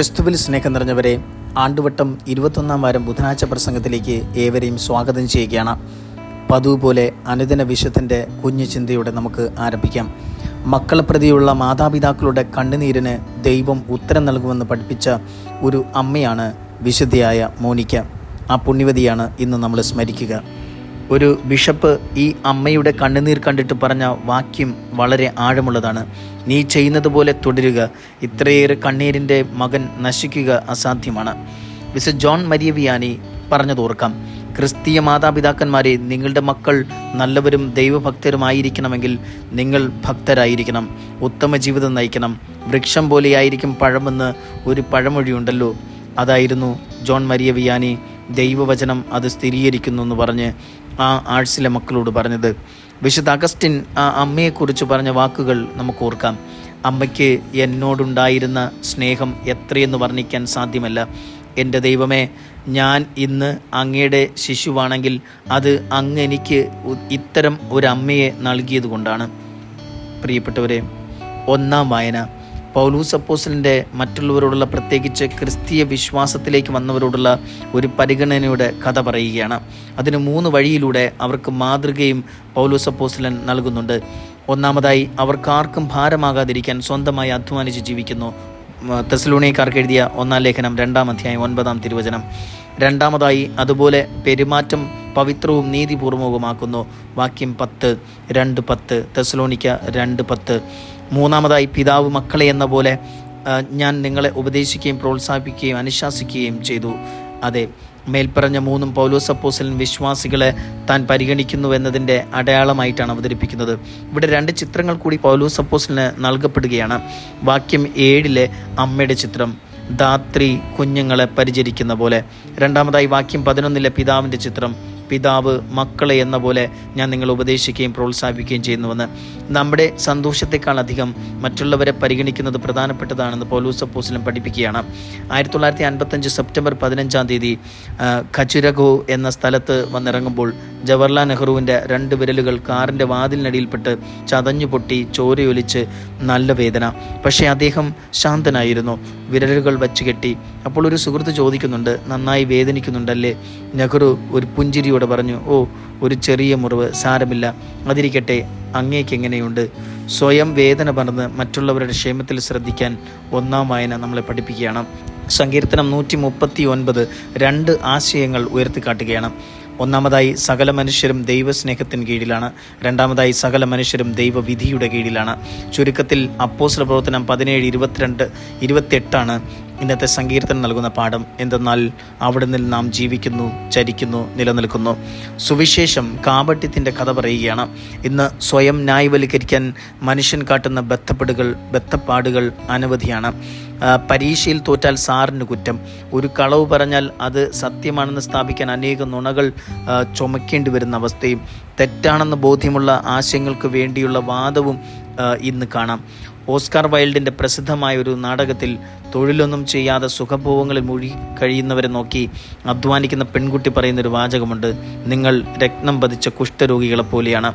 ക്രിസ്തുവിൽ സ്നേഹം നിറഞ്ഞവരെ ആണ്ടുവട്ടം ഇരുപത്തൊന്നാം വാരം ബുധനാഴ്ച പ്രസംഗത്തിലേക്ക് ഏവരെയും സ്വാഗതം ചെയ്യുകയാണ്. പതിവ് പോലെ അനുദിന വിശുദ്ധന്റെ കുഞ്ഞു ചിന്തയോടെ നമുക്ക് ആരംഭിക്കാം. മക്കളെ പ്രതിയുള്ള മാതാപിതാക്കളുടെ കണ്ണുനീരിന് ദൈവം ഉത്തരം നൽകുമെന്ന് പഠിപ്പിച്ച ഒരു അമ്മയാണ് വിശുദ്ധയായ മോനിക്ക. ആ പുണ്യവതിയാണ് ഇന്ന് നമ്മൾ സ്മരിക്കുക. ഒരു ബിഷപ്പ് ഈ അമ്മയുടെ കണ്ണുനീർ കണ്ടിട്ട് പറഞ്ഞ വാക്യം വളരെ ആഴമുള്ളതാണ്. നീ ചെയ്യുന്നത് പോലെ തുടരുക ഇത്രയേറെ കണ്ണീരിന്റെ മകൻ നശിക്കുക അസാധ്യമാണ്. മിസ് ജോൺ മരിയവിയാനി പറഞ്ഞതോർക്കാം ക്രിസ്തീയ മാതാപിതാക്കന്മാരെ നിങ്ങളുടെ മക്കൾ നല്ലവരും ദൈവഭക്തരുമായിരിക്കണമെങ്കിൽ നിങ്ങൾ ഭക്തരായിരിക്കണം ഉത്തമ ജീവിതം നയിക്കണം. വൃക്ഷം പോലെയായിരിക്കും പഴമെന്ന് ഒരു പഴമൊഴിയുണ്ടല്ലോ. അതായിരുന്നു ജോൺ മരിയ വിയാനി ദൈവവചനം അത് സ്ഥിരീകരിക്കുന്നു എന്ന് പറഞ്ഞ് ആ ആഴ്സിലെ മക്കളോട് പറഞ്ഞത് വിശുദ്ധ അഗസ്റ്റിൻ ആ അമ്മയെക്കുറിച്ച് പറഞ്ഞ വാക്കുകൾ നമുക്ക് ഓർക്കാം. അമ്മയ്ക്ക് എന്നോടുണ്ടായിരുന്ന സ്നേഹം എത്രയെന്ന് വർണിക്കാൻ സാധ്യമല്ല. എന്റെ ദൈവമേ ഞാൻ ഇന്ന് അങ്ങയുടെ ശിശുവാണെങ്കിൽ അത് അങ്ങ് എനിക്ക് ഇത്തരം ഒരു അമ്മയെ നൽകിയത് കൊണ്ടാണ് പ്രിയപ്പെട്ടവരെ ഒന്നാം വായന. പൗലൂസ് അപ്പോസലിന്റെ മറ്റുള്ളവരോടുള്ള പ്രത്യേകിച്ച് ക്രിസ്തീയ വിശ്വാസത്തിലേക്ക് വന്നവരോടുള്ള ഒരു പരിഗണനയുടെ കഥ പറയുകയാണ്. അതിന് മൂന്ന് വഴിയിലൂടെ അവർക്ക് മാതൃകയും പൗലൂസ് അപ്പോസലൻ നൽകുന്നുണ്ട്. ഒന്നാമതായി അവർക്കാർക്കും ഭാരമാകാതിരിക്കാൻ സ്വന്തമായി അധ്വാനിച്ച് ജീവിക്കുന്നു. തെസലൂണിയക്കാർക്ക് എഴുതിയ ഒന്നാം ലേഖനം രണ്ടാം അധ്യായം ഒൻപതാം തിരുവചനം. രണ്ടാമതായി അതുപോലെ പെരുമാറ്റം പവിത്രവും നീതിപൂർവകവുമാക്കുന്നു വാക്യം പത്ത് രണ്ട് പത്ത് തെസലോണിക്ക രണ്ട് പത്ത്. മൂന്നാമതായി പിതാവ് മക്കളെ എന്ന പോലെ ഞാൻ നിങ്ങളെ ഉപദേശിക്കുകയും പ്രോത്സാഹിപ്പിക്കുകയും അനുശാസിക്കുകയും ചെയ്തു. അതെ മേൽപ്പറഞ്ഞ മൂന്നും പൗലോസ് അപ്പോസലൻ വിശ്വാസികളെ താൻ പരിഗണിക്കുന്നു എന്നതിന്റെ അടയാളമായിട്ടാണ് അവതരിപ്പിക്കുന്നത്. ഇവിടെ രണ്ട് ചിത്രങ്ങൾ കൂടി പൗലോസ് അപ്പോസലിന് നൽകപ്പെടുകയാണ്. വാക്യം ഏഴിലെ അമ്മയുടെ ചിത്രം ധാത്രി കുഞ്ഞുങ്ങളെ പരിചരിക്കുന്ന പോലെ. രണ്ടാമതായി വാക്യം പതിനൊന്നിലെ പിതാവിന്റെ ചിത്രം പിതാവ് മക്കളെ എന്ന പോലെ ഞാൻ നിങ്ങളെ ഉപദേശിക്കുകയും പ്രോത്സാഹിപ്പിക്കുകയും ചെയ്യുന്നുവെന്ന്. നമ്മുടെ സന്തോഷത്തെക്കാൾ അധികം മറ്റുള്ളവരെ പരിഗണിക്കുന്നത് പ്രധാനപ്പെട്ടതാണെന്ന് പൗലൂസ് അപ്പോസിലും പഠിപ്പിക്കുകയാണ്. ആയിരത്തി തൊള്ളായിരത്തി അൻപത്തഞ്ച് സെപ്റ്റംബർ പതിനഞ്ചാം തീയതി ആ, ഖജുരഗോ എന്ന സ്ഥലത്ത് വന്നിറങ്ങുമ്പോൾ ജവഹർലാൽ നെഹ്റുവിന്റെ രണ്ട് വിരലുകൾ കാറിന്റെ വാതിലിനടിയിൽപ്പെട്ട് ചതഞ്ഞു പൊട്ടി ചോരയൊലിച്ച് നല്ല വേദന. പക്ഷേ അദ്ദേഹം ശാന്തനായിരുന്നു. വിരലുകൾ വച്ച് കെട്ടി. അപ്പോൾ ഒരു സുഹൃത്ത് ചോദിക്കുന്നുണ്ട് നന്നായി വേദനിക്കുന്നുണ്ടല്ലേ? നെഹ്റു ഒരു പുഞ്ചിരിയോടെ പറഞ്ഞു ഓ ഒരു ചെറിയ മുറിവ് സാരമില്ല. അതിരിക്കട്ടെ അങ്ങേക്ക് എങ്ങനെയുണ്ട്? സ്വയം വേദന പറഞ്ഞ് മറ്റുള്ളവരുടെ ക്ഷേമത്തിൽ ശ്രദ്ധിക്കാൻ ഒന്നാം വായന നമ്മളെ പഠിപ്പിക്കുകയാണ്. സങ്കീർത്തനം നൂറ്റി മുപ്പത്തി ഒൻപത് രണ്ട് ആശയങ്ങൾ ഉയർത്തിക്കാട്ടുകയാണ്. ഒന്നാമതായി സകല മനുഷ്യരും ദൈവസ്നേഹത്തിന് കീഴിലാണ്. രണ്ടാമതായി സകല മനുഷ്യരും ദൈവവിധിയുടെ കീഴിലാണ്. ചുരുക്കത്തിൽ അപ്പോസ്ല പ്രവർത്തനം പതിനേഴ് ഇരുപത്തിരണ്ട് ഇരുപത്തിയെട്ടാണ് ഇന്നത്തെ സങ്കീർത്തനം നൽകുന്ന പാഠം എന്തെന്നാൽ അവിടെ നിന്ന് നാം ജീവിക്കുന്നു ചരിക്കുന്നു നിലനിൽക്കുന്നു. സുവിശേഷം കാപട്യത്തിന്റെ കഥ പറയുകയാണ്. ഇന്ന് സ്വയം ന്യായവൽക്കരിക്കാൻ മനുഷ്യൻ കാട്ടുന്ന ബന്ധപ്പെടുകൾ ബന്ധപ്പാടുകൾ അനവധിയാണ്. പരീക്ഷയിൽ തോറ്റാൽ സാറിന് കുറ്റം. ഒരു കളവ് പറഞ്ഞാൽ അത് സത്യമാണെന്ന് സ്ഥാപിക്കാൻ അനേക നുണകൾ ചുമക്കേണ്ടി വരുന്ന അവസ്ഥയും തെറ്റാണെന്ന് ബോധ്യമുള്ള ആശയങ്ങൾക്ക് വേണ്ടിയുള്ള വാദവും ഇന്ന് കാണാം. ഓസ്കാർ വൈൽഡിന്റെ പ്രസിദ്ധമായ ഒരു നാടകത്തിൽ തൊഴിലൊന്നും ചെയ്യാതെ സുഖഭോഗങ്ങളിൽ മുഴുകി കഴിയുന്നവരെ നോക്കി അധ്വാനിക്കുന്ന പെൺകുട്ടി പറയുന്നൊരു വാചകമുണ്ട്. നിങ്ങൾ രക്തം പതിച്ച കുഷ്ഠരോഗികളെ പോലെയാണ്.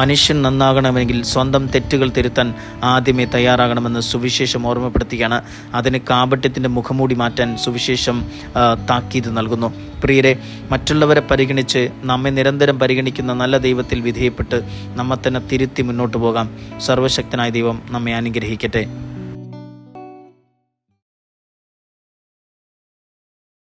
മനുഷ്യൻ നന്നാകണമെങ്കിൽ സ്വന്തം തെറ്റുകൾ തിരുത്താൻ ആദ്യമേ തയ്യാറാകണമെന്ന് സുവിശേഷം ഓർമ്മപ്പെടുത്തുകയാണ്. അതിന് കാപട്യത്തിന്റെ മുഖമൂടി മാറ്റാൻ സുവിശേഷം താക്കീത് നൽകുന്നു. പ്രിയരെ മറ്റുള്ളവരെ പരിഗണിച്ച് നമ്മെ നിരന്തരം പരിഗണിക്കുന്ന നല്ല ദൈവത്തിൽ വിധേയപ്പെട്ട് നമ്മെ തന്നെ തിരുത്തി മുന്നോട്ട് പോകാം. സർവശക്തനായ ദൈവം നമ്മെ അനുഗ്രഹിക്കട്ടെ.